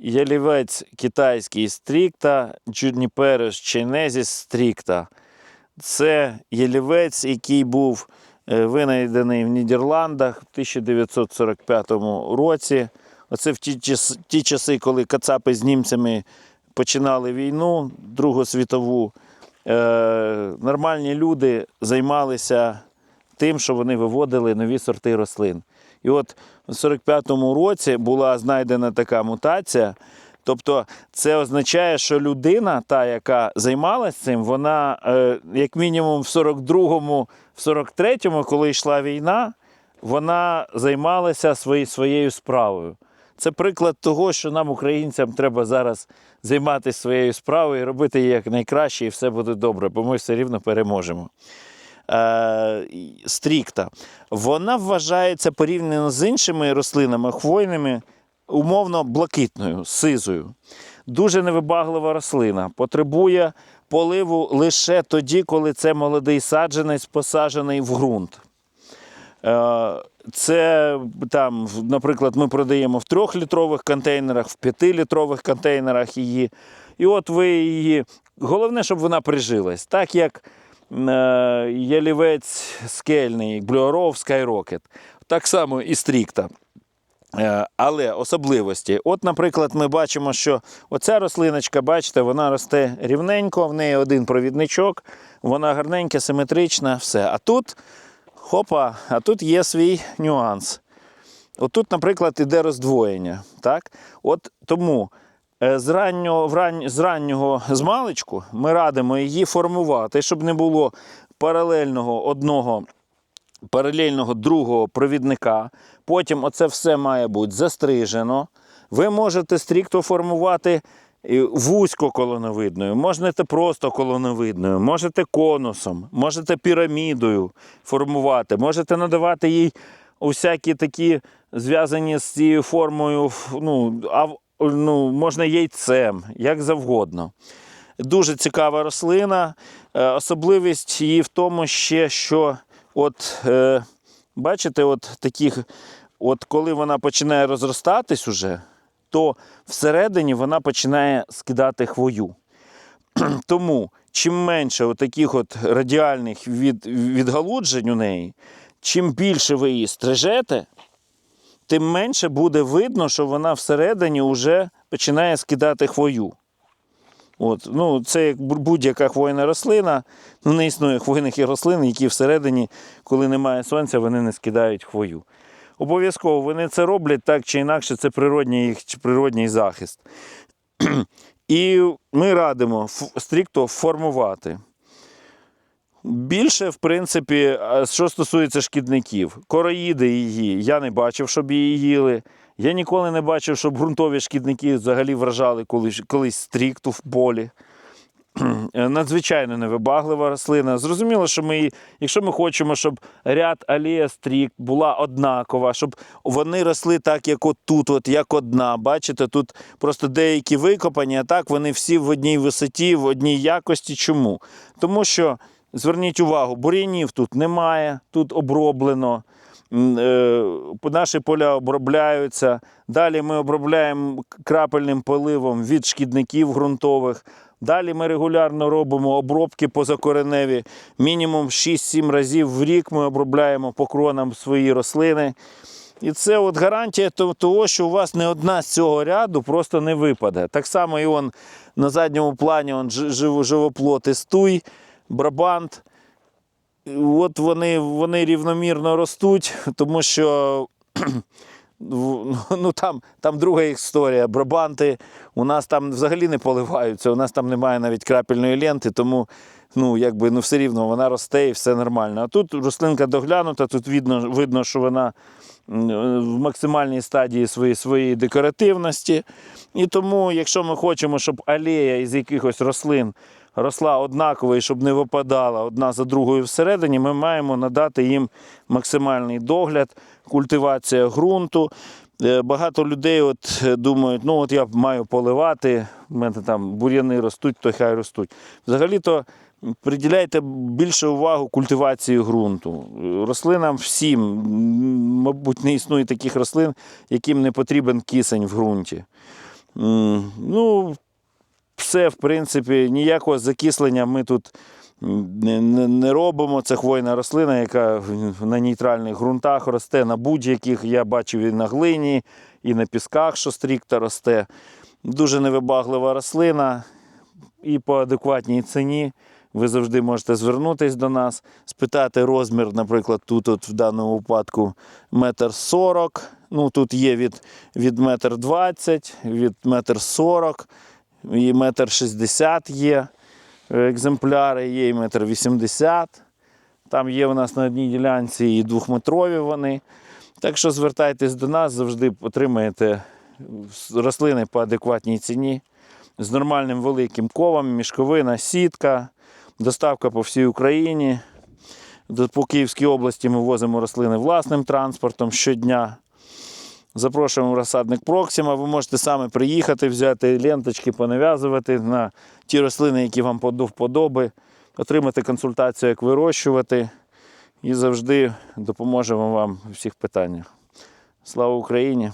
ялівець китайський стрікта, Juniperus chinensis стрікта. Це ялівець, який був е, винайдений в Нідерландах в 1945 році. Оце в ті, час- ті часи, коли кацапи з німцями починали війну Другу світову. Е, нормальні люди займалися тим, що вони виводили нові сорти рослин. І от в 45-му році була знайдена така мутація. Тобто це означає, що людина, та, яка займалася цим, вона, е, як мінімум, в 42-му, в 43-му, коли йшла війна, вона займалася свої, своєю справою. Це приклад того, що нам, українцям, треба зараз займатися своєю справою і робити її як найкраще, і все буде добре, бо ми все рівно переможемо. Е, стрікта. Вона вважається порівняно з іншими рослинами хвойними умовно блакитною, сизою. Дуже невибаглива рослина, потребує поливу лише тоді, коли це молодий саджанець посаджений в ґрунт. Е, Це там, наприклад, ми продаємо в трьохлітрових контейнерах, в п'ятилітрових контейнерах її. І от ви її. Головне, щоб вона прижилась. Так як ялівець скельний, блюаров, Skyrocket. Так само і стрікта. Е, Але особливості. От, наприклад, ми бачимо, що оця рослиночка, бачите, вона росте рівненько, в неї один провідничок, вона гарненька, симетрична, все. А тут, хопа, а тут є свій нюанс. Отут, наприклад, іде роздвоєння. Так? От тому е, з раннього, ран... з раннього змалечку ми радимо її формувати, щоб не було паралельного одного паралельного другого провідника. Потім оце все має бути застрижено. Ви можете стрікто формувати вузько колоновидною, можете просто колоновидною, можете конусом, можете пірамідою формувати, можете надавати їй усякі такі зв'язані з цією формою, ну, ну, можна яйцем, як завгодно. Дуже цікава рослина. Е, Особливість її в тому ще, що от, е, бачите, от таких, от коли вона починає розростатись уже, то всередині вона починає скидати хвою. Тому чим менше таких от радіальних від, відгалуджень у неї, чим більше ви її стрижете, тим менше буде видно, що вона всередині вже починає скидати хвою. От, ну, це як будь-яка хвойна рослина. Ну, не існує хвойних рослин, які всередині, коли немає сонця, вони не скидають хвою. Обов'язково вони це роблять так чи інакше, це природній їх природній захист. І ми радимо стрікто формувати. Більше, в принципі, що стосується шкідників, короїди її, я не бачив, щоб її їли. Я ніколи не бачив, щоб ґрунтові шкідники взагалі вражали колись, колись стрікту в полі. Е, Надзвичайно невибаглива рослина. Зрозуміло, що ми, якщо ми хочемо, щоб ряд алія стрікт була однакова, щоб вони росли так, як от тут, от як одна. Бачите, тут просто деякі викопані, а так вони всі в одній висоті, в одній якості. Чому? Тому що, зверніть увагу, бур'янів тут немає, тут оброблено. Е, Наші поля обробляються. Далі ми обробляємо крапельним поливом від шкідників ґрунтових. Далі ми регулярно робимо обробки позакореневі. Мінімум 6-7 разів в рік ми обробляємо по кронам свої рослини. І це от гарантія того, що у вас не одна з цього ряду просто не випаде. Так само і он на задньому плані он жи- жив- живоплоти стуй, брабант. От вони, вони рівномірно ростуть, тому що ну, там, там друга історія. Брабанти у нас там взагалі не поливаються, у нас там немає навіть крапельної ленти, тому ну, якби, ну, все рівно вона росте і все нормально. А тут рослинка доглянута, тут видно, видно що вона е, в максимальній стадії своєї, своєї декоративності. І тому, якщо ми хочемо, щоб алея із якихось рослин росла однаково і щоб не випадала одна за другою всередині, ми маємо надати їм максимальний догляд, культивація ґрунту. Е, Багато людей от е, думають, ну от я маю поливати, в мене там бур'яни ростуть, то хай ростуть. Взагалі-то приділяйте більше увагу культивації ґрунту. Рослинам всім, мабуть, не існує таких рослин, яким не потрібен кисень в ґрунті. Ну, все, в принципі, ніякого закислення ми тут не, робимо. Це хвойна рослина, яка на нейтральних ґрунтах росте, на будь-яких. Я бачив і на глині, і на пісках, що стрікта росте. Дуже невибаглива рослина і по адекватній ціні. Ви завжди можете звернутися до нас, спитати розмір, наприклад, тут от в даному випадку метр сорок. Ну, тут є від, від метр двадцять, від метр сорок, і метр шістдесят є е, екземпляри, є і метр вісімдесят. Там є у нас на одній ділянці і двохметрові вони. Так що звертайтесь до нас, завжди отримаєте рослини по адекватній ціні з нормальним великим ковом, мішковина, сітка, доставка по всій Україні. По Київській області ми возимо рослини власним транспортом щодня. Запрошуємо в розсадник Проксима. Ви можете саме приїхати, взяти ленточки, понав'язувати на ті рослини, які вам до вподоби, отримати консультацію, як вирощувати. І завжди допоможемо вам у всіх питаннях. Слава Україні!